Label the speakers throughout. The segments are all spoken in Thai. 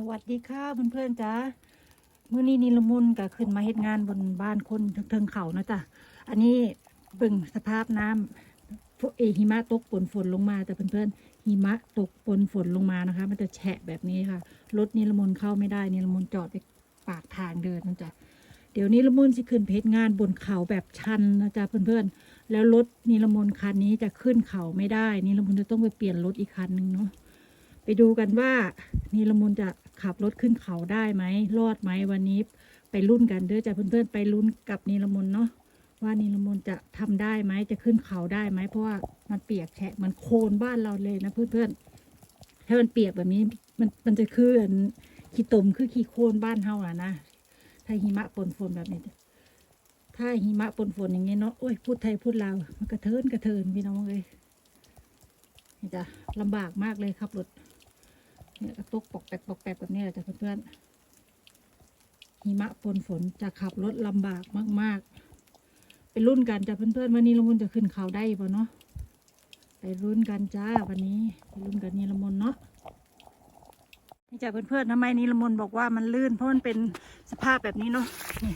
Speaker 1: สวัสดีค่ะเพื่อนๆจ้ามื้อนี้นิลมุนก็ขึ้นมาเฮ็ดงานบนบ้านคนเทิงเขานะจ๊ะอันนี้เบิ่งสภาพน้ำพวกเอหิมะตกปนฝนลงมา แต่เพื่อนๆหิมะตกปนฝนลงมานะคะ มันจะแฉะแบบนี้ค่ะรถนิลมุนเข้าไม่ได้นิลมุนจอดไปปากทางเดินนะจ๊ะเดี๋ยวนิลมุนสิขึ้นเพชรงานบนเขาแบบชันนะจ๊ะเพื่อนๆแล้วรถนิลมุนคันนี้จะขึ้นเขาไม่ได้นิลมุนจะต้องไปเปลี่ยนรถอีกคันนึงเนาะ ไปดูกันว่านีละมุนจะขับรถขึ้นเขาได้ไหมรอดไหมวันนี้ไปรุ่นกันเด้อจ้ะเพื่อนๆไปรุ่นกับนีละมุนเนาะว่านีละมุนจะทำได้ไหมจะขึ้นเขาได้ไหมเพราะว่ามันเปียกแฉะเหมันโคลนบ้านเราเลยนะเพื่อนๆถ้ามันเปียกแบบนี้มันมันจะคืออันขี้ตมคือขี้โคลนบ้านเฮาอะนะถ้าหิมะปนฝนแบบนี้ถ้าหิมะปนฝนอย่างนี้เนาะโอ้ยพูดไทยพูดลาวมันกระเทินกระเทินพี่น้องเลยจ้ะลำบากมากเลยครับรถ เนี่ยกระตุกปอกแปกปอกแปกแบบนี้แหละจ้ะเพื่อนๆหิมะปนฝนจะขับรถลำบากมาก ๆ ไปรุ่นกันจ้ะเพื่อนๆวันนี้ละมุนจะขึ้นเขาได้ป่ะเนาะไปรุ่นกันจ้าวันนี้ไปรุ่นกันนี่ละมุนเนาะนี่จ้ะเพื่อนๆทำไมนี่ละมุนบอกว่ามันลื่นเพราะมันเป็นสภาพแบบนี้เนาะนี่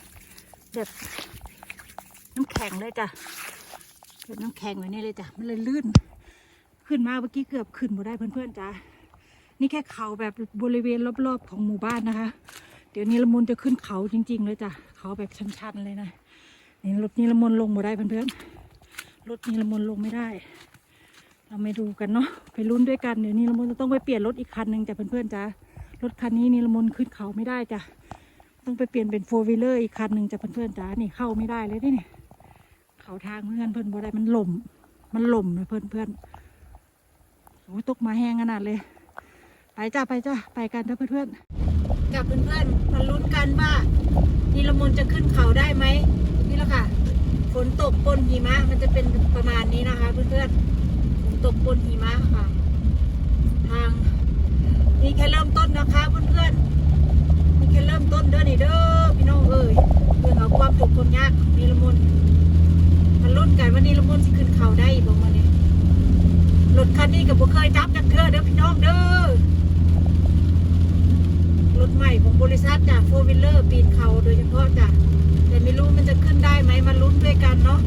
Speaker 1: แบบน้ำแข็งเลยจ้ะเป็นน้ำแข็งไว้นี่เลยจ้ะมันเลยลื่น ขึ้นมาเมื่อกี้เกือบขึ้นมาได้เพื่อนๆจ้า นี่แค่เขาแบบบริเวณรอบๆของหมู่บ้านนะคะ เดี๋ยวนี้ละมุนจะขึ้นเขาจริง ๆ เลยจ้ะเขาแบบชันๆเลยนะนี่รถนี้ละมุนลงมาได้เพื่อนๆรถนี้ละมุนลงไม่ได้ เราไม่ดูกันเนาะไปลุ้นด้วยกันเดี๋ยวนี้ละมุนจะต้องไปเปลี่ยนรถอีกคันหนึ่งจ้ะเพื่อนๆจ้ะรถคันนี้นี่ละมุนขึ้นเขาไม่ได้จ้ะต้องไปเปลี่ยนเป็นโฟร์วีเลอร์อีกคันหนึ่งจ้ะเพื่อนๆจ้ะนี่เข้าไม่ได้เลยนี่เขาทางเพื่อนเพื่อนบ่ได้มันหล่ม มันหล่มนะเพื่อนๆโอ้ยตกมาแห้งขนาดเลย ไปจ้าไปจ้าไปกันนะเพื่อนๆกับเพื่อนๆมาลุ้นกันว่านีลมนจะขึ้นเขาได้ไหมนี่แหละค่ะฝนตกปนหิมะมันจะเป็นประมาณนี้นะคะ เพื่อนๆฝนตกปนหิมะค่ะ ทางนี่แค่เริ่มต้นนะคะเพื่อนๆนี่แค่เริ่มต้นเด้อนี่เด้อพี่น้องเอ้ยเรื่องเอาความทุกความยากของนีลมนมาลุ้นกันว่านีลมนจะขึ้นเขาได้บ่มาเนี่ยรถคันนี้กับผมเคยจับจักเทือเด้อพี่น้องเด้อ รถใหม่ของบริษัทจากโฟวิลเลอร์ปีนเขาโดยเฉพาะจ้ะแต่ไม่รู้มันจะขึ้นได้ไหมมาลุ้นด้วยกันเนาะ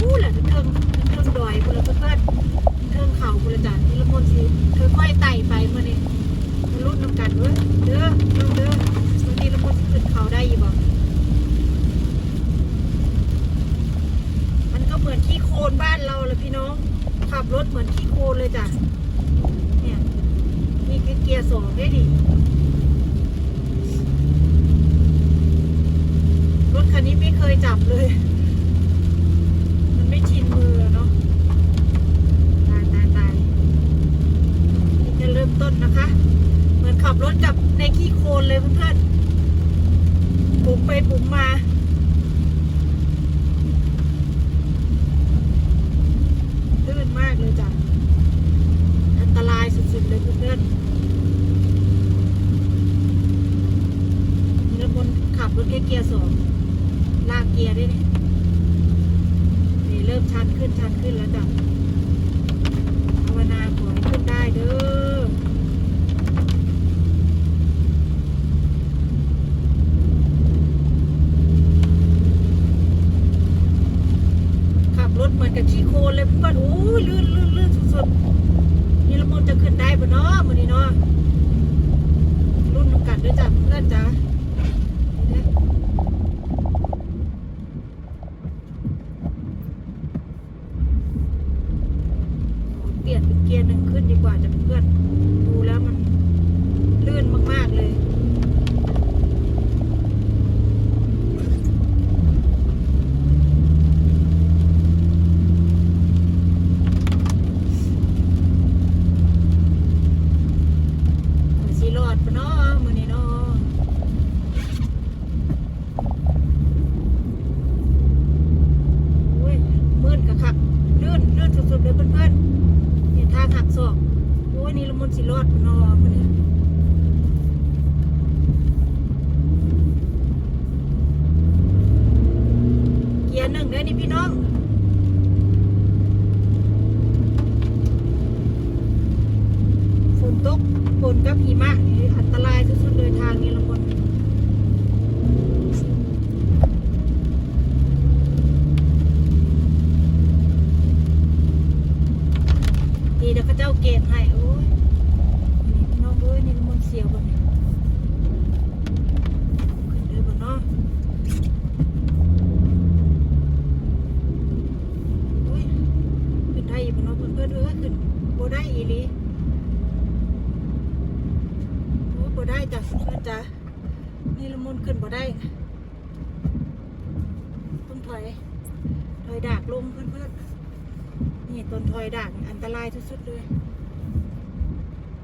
Speaker 1: อู้แหละเทิงเทิงดอยคนละเพื่อนเทิงเขาคนละจ้ะนี่ละคนสิค่อยๆไต่ไปมาเนี่ยมาลุ้นน้ำกันเว้ยเด้อน้องเด้อวันนี้ละคนสิขึ้นเขาได้อยี่บ่ มันก็เหมือนขี้โคลนบ้านเราเลยพี่น้อง ขับรถเหมือนขี้โคลนเลยจ้ะ เนี่ยมีแค่เกียร์สองได้ดิ รถคันนี้ไม่เคยจับเลย มันไม่ชินมือเนาะ ตายตายตายนี่จะเริ่ม ต้นนะคะ เหมือนขับรถกับในขี้โคลนเลยเพื่อนๆปุ๋มไปปุ๋มมาลื่นมากเลยจ้ะ อันตรายสุดๆเลยเพื่อนๆนี่ละมนขับรถแค่เกียร์สองลากเกียร์ได้เนี่ยนี่เริ่มชันขึ้นชันขึ้นแล้วจ้ะภาวนาขอให้ขึ้น ได้เด้อขับรถเหมือนกับขี้โคลนเลยเพื่อนโอ้ยลื่นลื่นลื่นสุดๆนี่ละมุนจะขึ้นได้ปะเนาะมันนี้เนาะรุ่นกัดด้วยจ้ะเพื่อนจ้ะนี่นะเปลี่ยนเป็นเกียร์หนึ่งขึ้นดีกว่าจ้ะเพื่อนดูแล้วมันลื่นมากๆเลย สีรอดปะเนาะมือนี้เนาะอุ้ยมืดกะคักลื่นลื่นสุดๆเลยเพื่อนๆเนี่ยทางหักศอกโอ้ยนี่ละมุนสีรอดปะเนาะมือนี้ เกียร์หนึ่งเดือนนี่พี่น้อง อีนี้รู้บ่ได้จ้ะเพื่อนจ้ะนี่ละมุนขึ้นบ่ได้ ต้นถอย ถอยดากลงเพื่อนเพื่อนนี่ต้นถอยดากอันตรายสุดๆเลย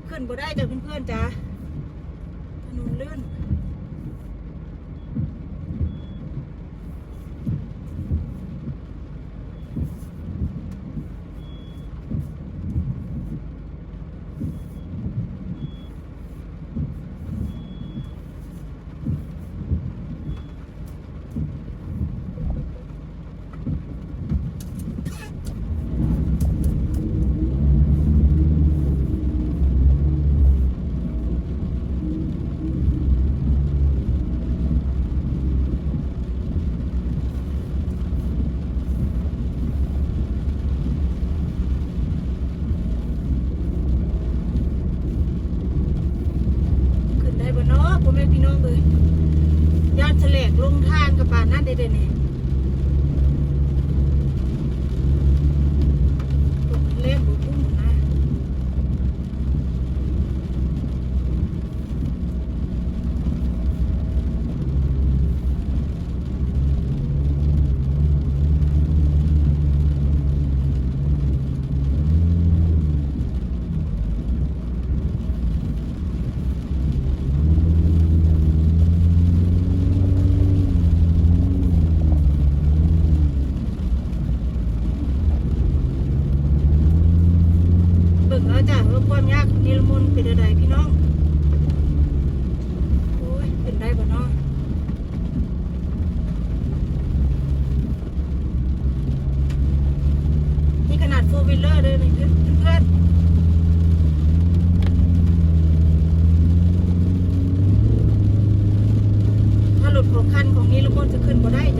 Speaker 1: ขึ้นบ่ได้จ้ะเพื่อนเพื่อนจ้ะถนนลื่น ลงทางกับป่านนั่นได้เด้เนี่ยตกเล่มบ่พุ่งนะ เบิ่งแล้วจ้ะว่าความยากของนิลมนต์เป็นอะไรพี่น้อง โอ้ยเป็นได้บ่เนาะนี่ขนาดโฟวิลเลอร์เลยนี่เพื่อนเพื่อนถ้าหลุดของคัน นจะขึ้นบ่ได้จะ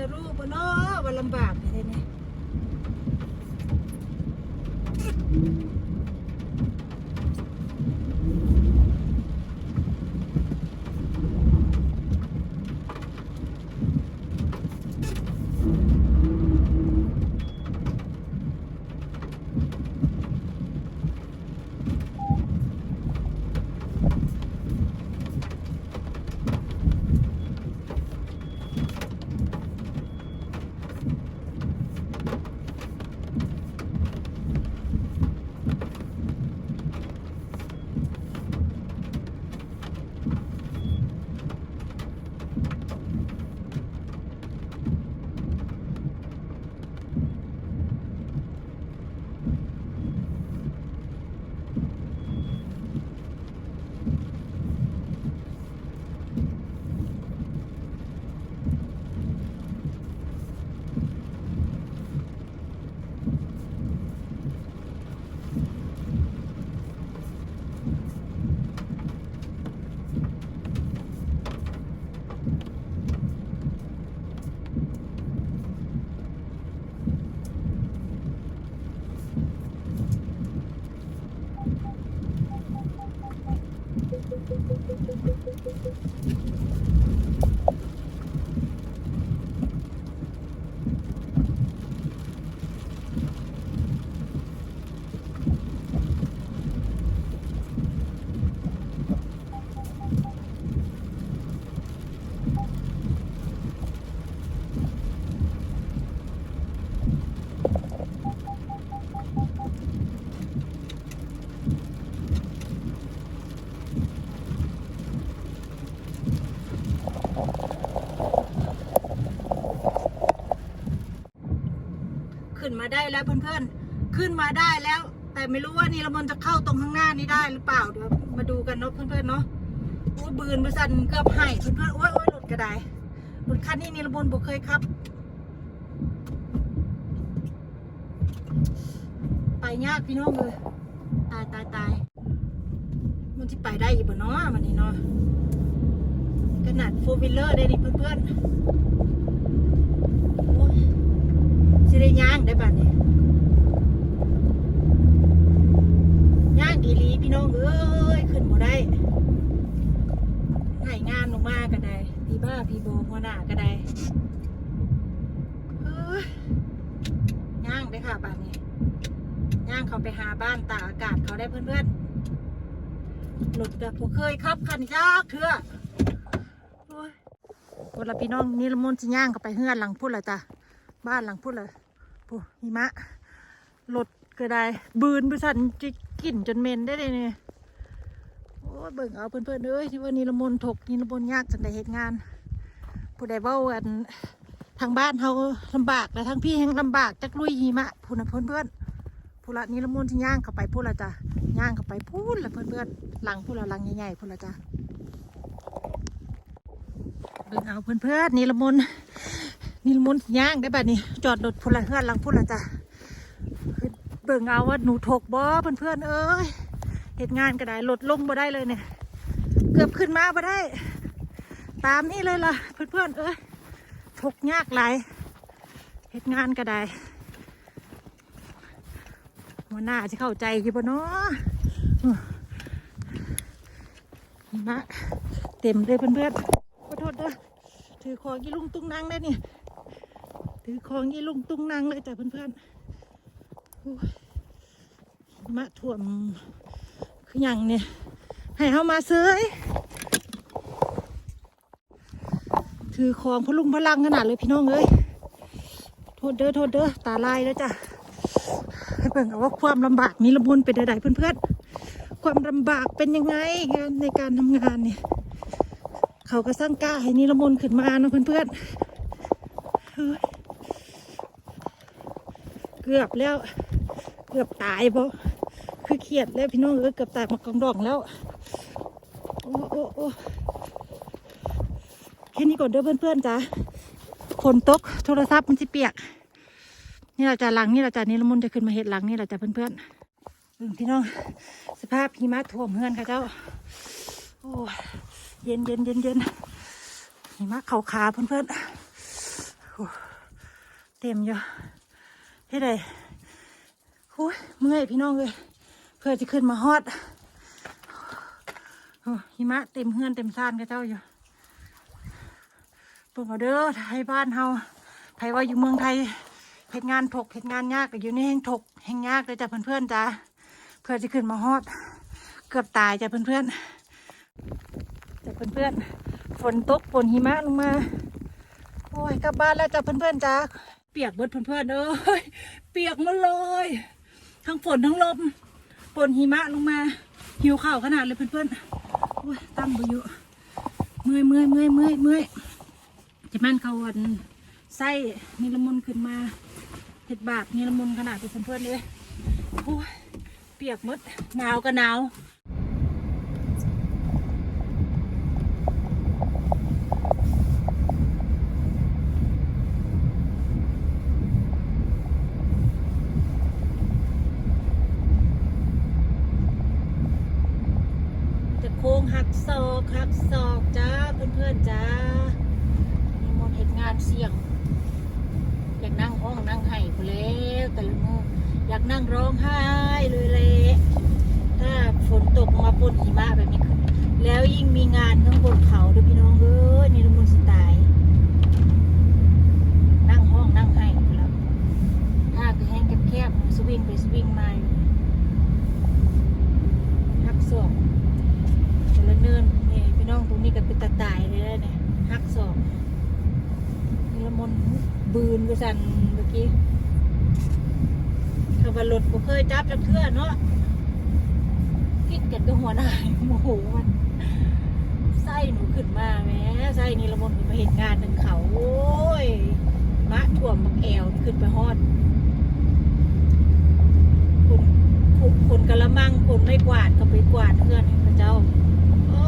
Speaker 1: จะรู้บ่เนาะว่าลำบากอะไรเนี่ย ได้แล้วเพื่อนๆ ขึ้นมาได้แล้ว แต่ไม่รู้ว่านิรมนจะเข้าตรงข้างหน้านี้ได้หรือเปล่าเดี๋ยวมาดูกันเนาะเพื่อนๆเนาะโอ้ยบืนบริษัทเกือบให้เพื่อนๆโอ้ยโอ้ยหลุดกระไดรถคันนี้นิรมนบอกเคยครับ ไปยากพี่น้องเลยตายตายตายมันที่ไปได้อยู่ปะเนาะมันนี่เนาะขนาดโฟวิลเลอร์ได้นี่เพื่อนๆ สิได้ย่างได้บัดนี้ย่างอีลีพี่น้องเอ้ยขึ้นบ่ได้ให้งานลงมาก็ได้พี่บ้าพี่โบหัวหน้าก็ได้เฮ้ยย่างได้ค่ะบัดนี้ย่างเขาไปหาบ้านตากอากาศเขาได้เพื่อนๆหลุดแบบผมเคยขับคันยากเถื่อโอ้ยคนละพี่น้องนี่ละมุนสิย่างเขาไปเฮือนหลังพุ่นละจ้ะบ้านหลังพุ่นเลย ปูหิมะหลดก็ได้ บืนบริษัทจะกลิ่นจนเมนได้เลยเนี่ยโอ้ยเบิ่งเอาเพื่อนๆเอ้ยที่ว่านี่ละมุนถกนี่ละมุนยากจังได้เหตุงาน ผู้ใดเว้าอันทางบ้านเขาลำบากแต่ทางพี่แห่งลำบากจักลุยหิมะพูนะเพื่อนๆพูละนี่ละมุนที่ย่างเข้าไปพูละจ้ะย่างเข้าไปพูดละเพื่อนๆหลังพูละหลังใหญ่ๆพูละจ้ะเบิ่งเอาเพื่อนเพื่อนๆนี่ละมุน นี่ลมุนสิย่างได้แบบนี้ จอดรถพละเพื่อนหลังพูละจ้ะเบิ่งเอาว่าหนูถกบ่เพื่อนเพื่อนเอ้ยเหตุงานก็ได้รถลงบ่ได้เลยเนี่ย เกือบขึ้นมาบ่ได้ ตามนี่เลยล่ะเพื่อนเพื่อนเอ้ยถกยากหลายเหตุงานก็ได้หัวหน้าจะเข้าใจอยู่ปะเนาะอื้อหิมะเต็มเลยเพื่อนๆขอโทษเด้อถือของยี่ลุงตุ้งนางได้นี่ ถือของยี่ลุงตุ้งนางเลยจ้ะเพื่อนๆมะท่วมคืออย่างเนี่ยให้เข้ามาเซยถือของพลุงพลังขนาดเลยพี่น้องเอ้ยโทษเด้อโทษเด้อตาลายแล้วจ้ะให้เบิ่งเอาว่าความลำบากนี้ละมุนเป็นใดๆเพื่อนๆ ความลำบากเป็นยังไงในการทำงานเนี่ย เขาก็สร้างกล้าให้นิรมนขึ้นมาเนาะเพื่อนๆ กือบแล้ว เกือบตายบ่คือเครียดแล้วพี่น้องเออเกือบตายมากองดองแล้ว โอ้โอ้โอ้แค่นี้ก่อนเด้อเพื่อนๆจ้ะฝนตกโทรศัพท์มันสิเปียก นี่เราจะหลังนี่เราจะนี่ละมุนจะขึ้นมาเห็ดหลังนี่เราจะเพื่อนๆพี่น้องสภาพหิมะท่วมเฮือนค่ะเจ้าโอ้เย็นเย็นเย็นเย็นหิมะเข่าขาเพื่อนๆโอ้เต็มอยู่ เฮ็ดไดโอ้ยเมื่อยพี่น้องเลยเพื่อจะขึ้นมาฮอดหิมะเต็มเฮือนเต็มซ่านค่ะเจ้าอยู่เพิ่งเอาเด้อไทยบ้านเฮาไผว่าอยู่เมืองไทยเหตุงานถกเหตุงานยากแต่อยู่นี่แห่งถกแห่งยากเลยจ้ะเพื่อนๆจ้ะเพื่อจะขึ้นมาฮอด เกือบตายจ้ะเพื่อนๆจ้ะเพื่อนๆฝนตกฝนหิมะลงมา โอ้ยกลับบ้านแล้วจ้ะเพื่อนๆจ้ะ เปียกเบิดเพื่อนๆเอ้ยเปียกมาเลยทั้งฝนทั้งลมฝนหิมะลงมา หิวข้าวขนาดเลยเพื่อนๆตั้งไปอยู่เมื่อยเมื่อยเมื่อยเมื่อยเมื่อยจะแม่นเขาวันไส้นิลมุนขึ้นมาเห็ดบาปนิลมุนขนาดเป็นเพื่อนๆเลยโอ้ยเปียกมดหนาวก็หนาวจะโค้งหักศอกหักศอกจ้าเพื่ อนจ้ามีมนเหตุงานเสี่ยง อยากนั่งห้องนั่งไห้ไปแล้วแต่ละมืออยากนั่งร้องไห้ กันเมื่อกี้ถ้าว่ารถบ่เคยจับจักเทื่อเนาะคิดกันก็หัวหน้าโมโหมันไส้หนูขึ้นมาแม่ไส้นี่ละมนไปเหตุการณ์หนึ่งเขาโอ้ยมะถ่วมบัแอลขึ้นไปฮอดคุณคุคุกระมังคุไม่กวาดก็ไปกวาดเพื่อนพระเจ้าโอ้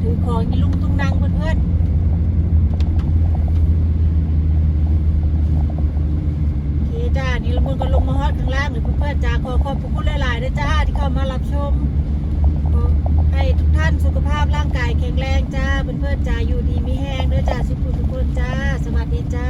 Speaker 1: ถือของยี่ลุงตุ้งนางอเพื่อน นี่ละมุนก็ลงมาฮอดข้างล่างหรือเพื่อนๆจ้าขอขอบพระคุณหลายๆนะจ้าที่เข้ามารับชมให้ทุกท่านสุขภาพร่างกายแข็งแรงจ้าเพื่อนๆจ้าอยู่ดีมีแห้งเด้อจ้าสุขุทุกคนจ้า สวัสดีจ้า